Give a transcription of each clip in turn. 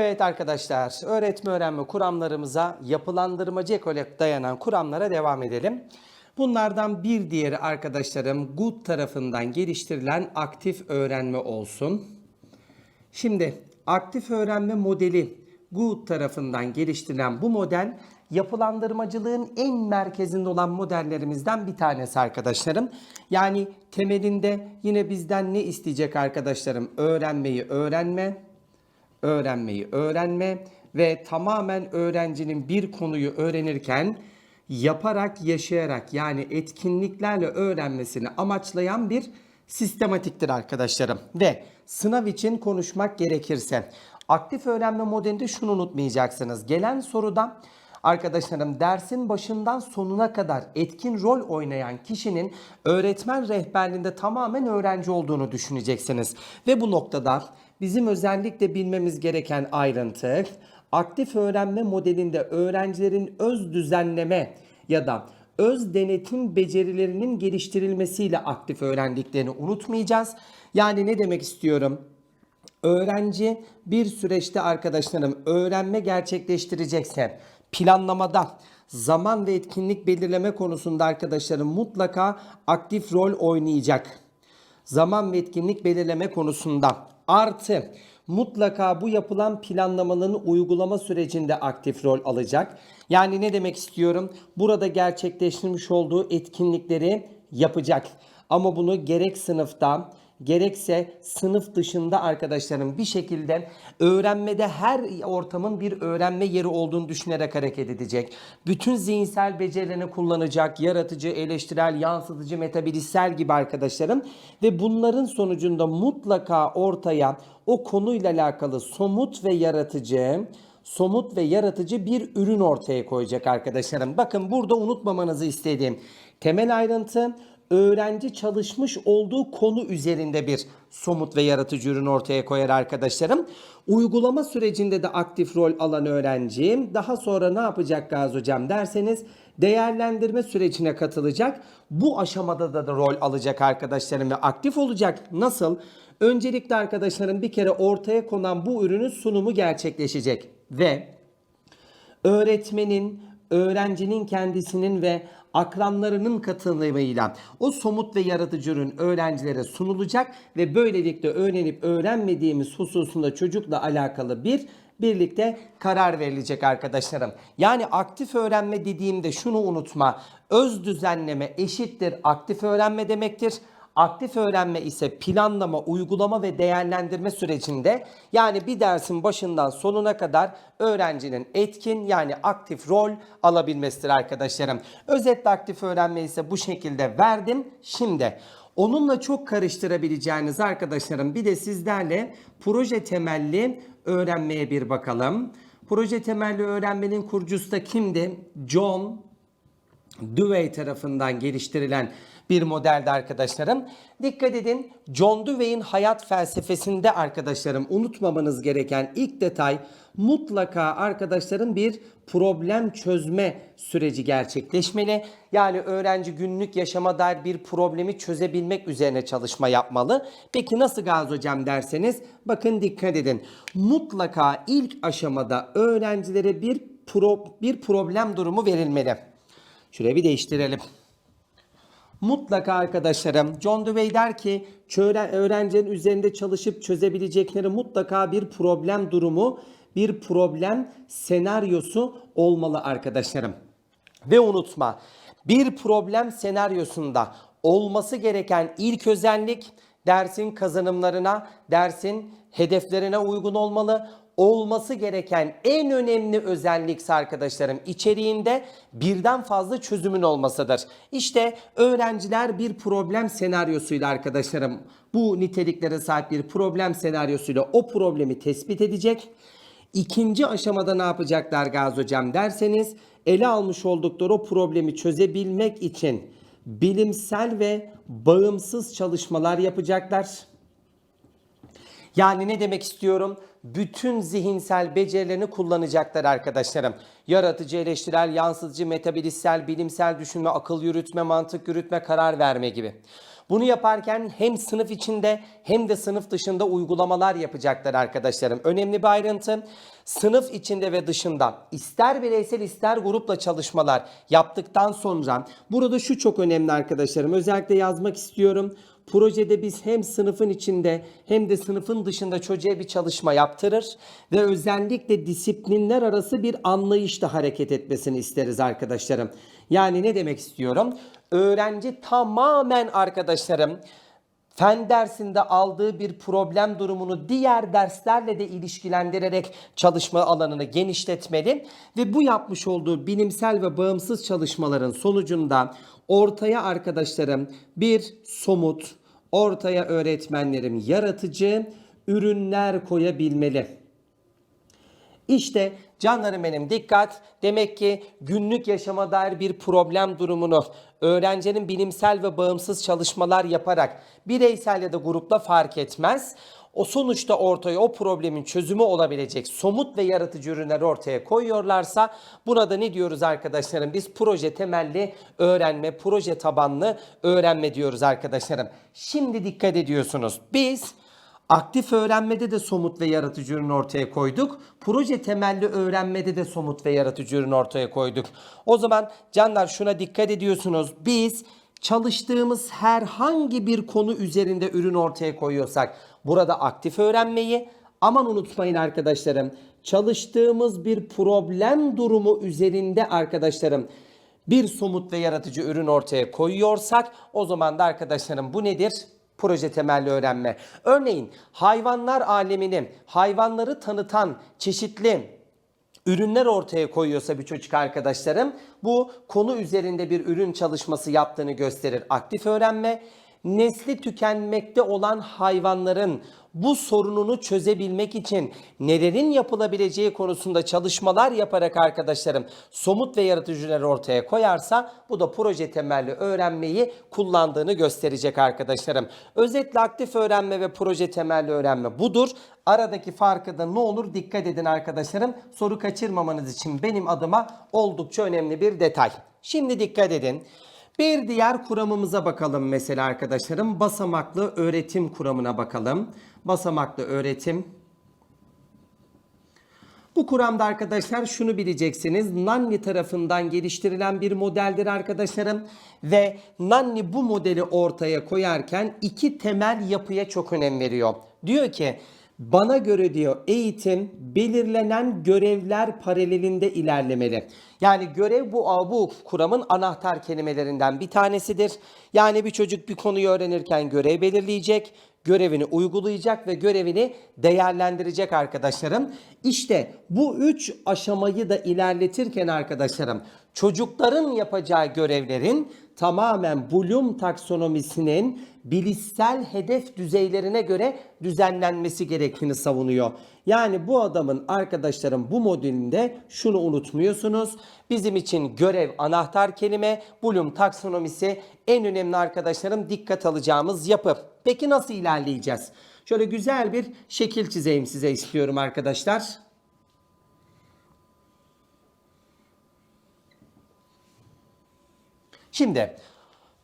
Evet arkadaşlar, öğretme öğrenme kuramlarımıza yapılandırmacı ekole dayanan kuramlara devam edelim. Bunlardan bir diğeri arkadaşlarım Good tarafından geliştirilen aktif öğrenme olsun. Şimdi aktif öğrenme modeli Good tarafından geliştirilen bu model yapılandırmacılığın en merkezinde olan modellerimizden bir tanesi arkadaşlarım. Yani temelinde yine bizden ne isteyecek arkadaşlarım? Öğrenmeyi öğrenme, öğrenmeyi öğrenme ve tamamen öğrencinin bir konuyu öğrenirken yaparak, yaşayarak yani etkinliklerle öğrenmesini amaçlayan bir sistematiktir arkadaşlarım. Ve sınav için konuşmak gerekirse aktif öğrenme modelinde şunu unutmayacaksınız. Gelen soruda Arkadaşlarım dersin başından sonuna kadar etkin rol oynayan kişinin öğretmen rehberliğinde tamamen öğrenci olduğunu düşüneceksiniz. Ve bu noktada bizim özellikle bilmemiz gereken ayrıntı aktif öğrenme modelinde öğrencilerin öz düzenleme ya da öz denetim becerilerinin geliştirilmesiyle aktif öğrendiklerini unutmayacağız. Yani ne demek istiyorum? Öğrenci bir süreçte arkadaşlarım öğrenme gerçekleştirecekse planlamada zaman ve etkinlik belirleme konusunda arkadaşlarım mutlaka aktif rol oynayacak. Zaman ve etkinlik belirleme konusunda artı mutlaka bu yapılan planlamanın uygulama sürecinde aktif rol alacak. Yani ne demek istiyorum? Burada gerçekleştirmiş olduğu etkinlikleri yapacak. Ama bunu gerek sınıfta gerekse sınıf dışında arkadaşlarım bir şekilde öğrenmede her ortamın bir öğrenme yeri olduğunu düşünerek hareket edecek. Bütün zihinsel becerilerini kullanacak, yaratıcı, eleştirel, yansıtıcı, metabilissel gibi arkadaşlarım ve bunların sonucunda mutlaka ortaya o konuyla alakalı somut ve yaratıcı somut ve yaratıcı bir ürün ortaya koyacak arkadaşlarım. Bakın burada unutmamanızı istediğim temel ayrıntı öğrenci çalışmış olduğu konu üzerinde bir somut ve yaratıcı ürün ortaya koyar arkadaşlarım. Uygulama sürecinde de aktif rol alan öğrenci daha sonra ne yapacak Gaz Hocam derseniz değerlendirme sürecine katılacak. Bu aşamada da, da rol alacak arkadaşlarım ve aktif olacak. Nasıl? Öncelikle arkadaşlarım bir kere ortaya konan bu ürünün sunumu gerçekleşecek ve öğretmenin, öğrencinin kendisinin ve akranlarının katılımıyla o somut ve yaratıcı ürün öğrencilere sunulacak ve böylelikle öğrenip öğrenmediğimiz hususunda çocukla alakalı bir birlikte karar verilecek arkadaşlarım. Yani aktif öğrenme dediğimde şunu unutma. Öz düzenleme eşittir aktif öğrenme demektir. Aktif öğrenme ise planlama, uygulama ve değerlendirme sürecinde yani bir dersin başından sonuna kadar öğrencinin etkin yani aktif rol alabilmesidir arkadaşlarım. Özetle aktif öğrenme ise bu şekilde verdim. Şimdi onunla çok karıştırabileceğiniz arkadaşlarım bir de sizlerle proje temelli öğrenmeye bir bakalım. Proje temelli öğrenmenin kurucusu da kimdi? John Dewey tarafından geliştirilen bir modelde arkadaşlarım. Dikkat edin John Dewey'in hayat felsefesinde arkadaşlarım unutmamanız gereken ilk detay mutlaka arkadaşların bir problem çözme süreci gerçekleşmeli. Yani öğrenci günlük yaşama dair bir problemi çözebilmek üzerine çalışma yapmalı. Peki nasıl Gazi Hocam derseniz bakın dikkat edin. Mutlaka ilk aşamada öğrencilere bir pro, bir problem durumu verilmeli. Şurayı bir değiştirelim. Mutlaka arkadaşlarım John Dewey der ki öğrencinin üzerinde çalışıp çözebilecekleri mutlaka bir problem durumu, bir problem senaryosu olmalı arkadaşlarım. Ve unutma bir problem senaryosunda olması gereken ilk özellik dersin kazanımlarına, dersin hedeflerine uygun olmalı olması gereken en önemli özellikse arkadaşlarım içeriğinde birden fazla çözümün olmasıdır. İşte öğrenciler bir problem senaryosuyla arkadaşlarım bu niteliklere sahip bir problem senaryosuyla o problemi tespit edecek. İkinci aşamada ne yapacaklar Gaz Hocam derseniz ele almış oldukları o problemi çözebilmek için bilimsel ve bağımsız çalışmalar yapacaklar. Yani ne demek istiyorum? Bütün zihinsel becerilerini kullanacaklar arkadaşlarım. Yaratıcı, eleştirel, yansıtıcı, metabilissel, bilimsel düşünme, akıl yürütme, mantık yürütme, karar verme gibi. Bunu yaparken hem sınıf içinde hem de sınıf dışında uygulamalar yapacaklar arkadaşlarım. Önemli bir ayrıntı. Sınıf içinde ve dışında ister bireysel ister grupla çalışmalar yaptıktan sonra burada şu çok önemli arkadaşlarım. Özellikle yazmak istiyorum. Projede biz hem sınıfın içinde hem de sınıfın dışında çocuğa bir çalışma yaptırır ve özellikle disiplinler arası bir anlayışla hareket etmesini isteriz arkadaşlarım. Yani ne demek istiyorum? Öğrenci tamamen arkadaşlarım fen dersinde aldığı bir problem durumunu diğer derslerle de ilişkilendirerek çalışma alanını genişletmeli ve bu yapmış olduğu bilimsel ve bağımsız çalışmaların sonucunda ortaya arkadaşlarım bir somut, ortaya öğretmenlerim yaratıcı ürünler koyabilmeli. İşte canlarım benim dikkat. Demek ki günlük yaşama dair bir problem durumunu öğrencinin bilimsel ve bağımsız çalışmalar yaparak bireysel ya da grupla fark etmez. O sonuçta ortaya o problemin çözümü olabilecek somut ve yaratıcı ürünler ortaya koyuyorlarsa buna da ne diyoruz arkadaşlarım? Biz proje temelli öğrenme, proje tabanlı öğrenme diyoruz arkadaşlarım. Şimdi dikkat ediyorsunuz. Biz Aktif öğrenmede de somut ve yaratıcı ürün ortaya koyduk. Proje temelli öğrenmede de somut ve yaratıcı ürün ortaya koyduk. O zaman canlar şuna dikkat ediyorsunuz. Biz çalıştığımız herhangi bir konu üzerinde ürün ortaya koyuyorsak burada aktif öğrenmeyi aman unutmayın arkadaşlarım çalıştığımız bir problem durumu üzerinde arkadaşlarım bir somut ve yaratıcı ürün ortaya koyuyorsak o zaman da arkadaşlarım bu nedir? proje temelli öğrenme. Örneğin hayvanlar alemini, hayvanları tanıtan çeşitli ürünler ortaya koyuyorsa bir çocuk arkadaşlarım bu konu üzerinde bir ürün çalışması yaptığını gösterir. Aktif öğrenme nesli tükenmekte olan hayvanların bu sorununu çözebilmek için nelerin yapılabileceği konusunda çalışmalar yaparak arkadaşlarım somut ve yaratıcılar ortaya koyarsa bu da proje temelli öğrenmeyi kullandığını gösterecek arkadaşlarım. Özetle aktif öğrenme ve proje temelli öğrenme budur. Aradaki farkı da ne olur dikkat edin arkadaşlarım. Soru kaçırmamanız için benim adıma oldukça önemli bir detay. Şimdi dikkat edin. Bir diğer kuramımıza bakalım mesela arkadaşlarım. Basamaklı öğretim kuramına bakalım. Basamaklı öğretim. Bu kuramda arkadaşlar şunu bileceksiniz. Nanni tarafından geliştirilen bir modeldir arkadaşlarım. Ve Nanni bu modeli ortaya koyarken iki temel yapıya çok önem veriyor. Diyor ki bana göre diyor eğitim belirlenen görevler paralelinde ilerlemeli. Yani görev bu bu kuramın anahtar kelimelerinden bir tanesidir. Yani bir çocuk bir konuyu öğrenirken görev belirleyecek, görevini uygulayacak ve görevini değerlendirecek arkadaşlarım. İşte bu üç aşamayı da ilerletirken arkadaşlarım çocukların yapacağı görevlerin tamamen Bloom taksonomisinin bilişsel hedef düzeylerine göre düzenlenmesi gerektiğini savunuyor. Yani bu adamın arkadaşlarım bu modelinde şunu unutmuyorsunuz. Bizim için görev anahtar kelime, Bloom taksonomisi en önemli arkadaşlarım dikkat alacağımız yapı. Peki nasıl ilerleyeceğiz? Şöyle güzel bir şekil çizeyim size istiyorum arkadaşlar. Şimdi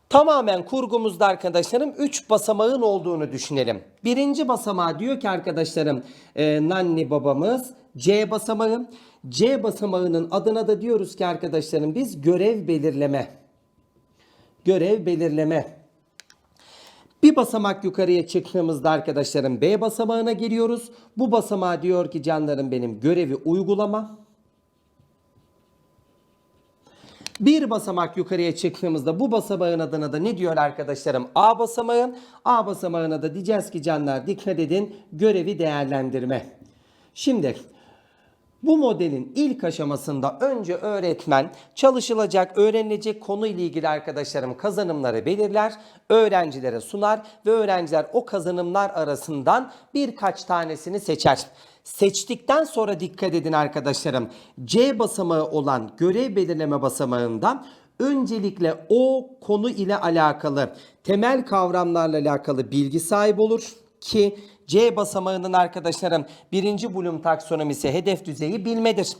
tamamen kurgumuzda arkadaşlarım 3 basamağın olduğunu düşünelim. Birinci basamağı diyor ki arkadaşlarım e, Nanni babamız C basamağı. C basamağının adına da diyoruz ki arkadaşlarım biz görev belirleme. Görev belirleme. Bir basamak yukarıya çıktığımızda arkadaşlarım B basamağına geliyoruz. Bu basamağa diyor ki canlarım benim görevi uygulama. Bir basamak yukarıya çıktığımızda bu basamağın adına da ne diyor arkadaşlarım? A basamağın. A basamağına da diyeceğiz ki canlar dikkat edin görevi değerlendirme. Şimdi bu modelin ilk aşamasında önce öğretmen çalışılacak, öğrenilecek konu ile ilgili arkadaşlarım kazanımları belirler, öğrencilere sunar ve öğrenciler o kazanımlar arasından birkaç tanesini seçer. Seçtikten sonra dikkat edin arkadaşlarım. C basamağı olan görev belirleme basamağında öncelikle o konu ile alakalı temel kavramlarla alakalı bilgi sahibi olur ki C basamağının arkadaşlarım birinci Bloom taksonomisi hedef düzeyi bilmedir.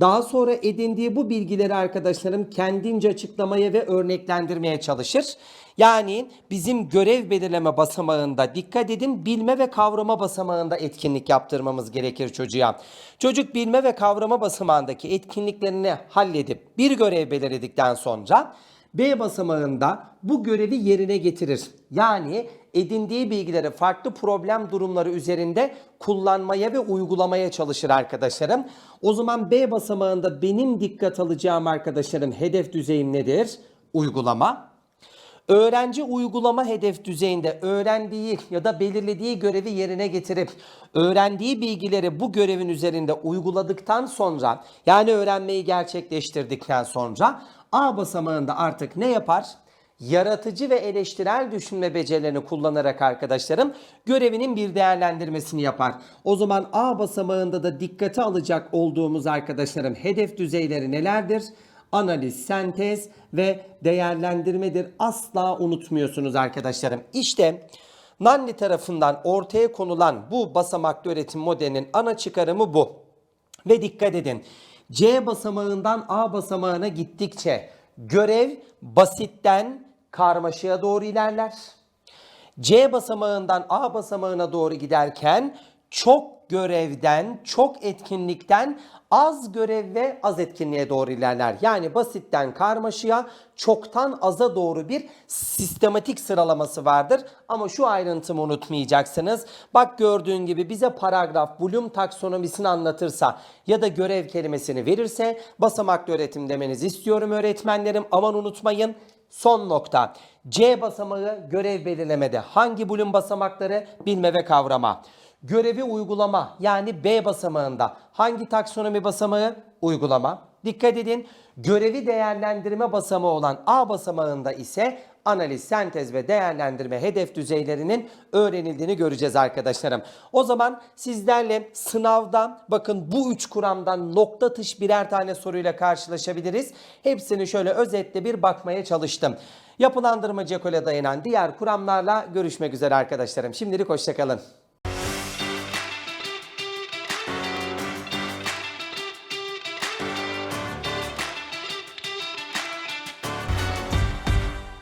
Daha sonra edindiği bu bilgileri arkadaşlarım kendince açıklamaya ve örneklendirmeye çalışır. Yani bizim görev belirleme basamağında dikkat edin bilme ve kavrama basamağında etkinlik yaptırmamız gerekir çocuğa. Çocuk bilme ve kavrama basamağındaki etkinliklerini halledip bir görev belirledikten sonra B basamağında bu görevi yerine getirir. Yani edindiği bilgileri farklı problem durumları üzerinde kullanmaya ve uygulamaya çalışır arkadaşlarım. O zaman B basamağında benim dikkat alacağım arkadaşlarım hedef düzeyim nedir? Uygulama. Öğrenci uygulama hedef düzeyinde öğrendiği ya da belirlediği görevi yerine getirip öğrendiği bilgileri bu görevin üzerinde uyguladıktan sonra yani öğrenmeyi gerçekleştirdikten sonra A basamağında artık ne yapar? Yaratıcı ve eleştirel düşünme becerilerini kullanarak arkadaşlarım görevinin bir değerlendirmesini yapar. O zaman A basamağında da dikkate alacak olduğumuz arkadaşlarım hedef düzeyleri nelerdir? analiz, sentez ve değerlendirmedir. Asla unutmuyorsunuz arkadaşlarım. İşte Nanni tarafından ortaya konulan bu basamaklı öğretim modelinin ana çıkarımı bu. Ve dikkat edin. C basamağından A basamağına gittikçe görev basitten karmaşaya doğru ilerler. C basamağından A basamağına doğru giderken çok görevden, çok etkinlikten az görev ve az etkinliğe doğru ilerler. Yani basitten karmaşaya, çoktan aza doğru bir sistematik sıralaması vardır. Ama şu ayrıntımı unutmayacaksınız. Bak gördüğün gibi bize paragraf Bloom taksonomisini anlatırsa ya da görev kelimesini verirse basamaklı öğretim demenizi istiyorum öğretmenlerim. Aman unutmayın. Son nokta. C basamağı görev belirlemede hangi Bloom basamakları bilme ve kavrama. Görevi uygulama yani B basamağında hangi taksonomi basamağı? Uygulama. Dikkat edin görevi değerlendirme basamağı olan A basamağında ise analiz, sentez ve değerlendirme hedef düzeylerinin öğrenildiğini göreceğiz arkadaşlarım. O zaman sizlerle sınavda bakın bu üç kuramdan nokta atış birer tane soruyla karşılaşabiliriz. Hepsini şöyle özetle bir bakmaya çalıştım. Yapılandırmacı ekole dayanan diğer kuramlarla görüşmek üzere arkadaşlarım. Şimdilik hoşçakalın.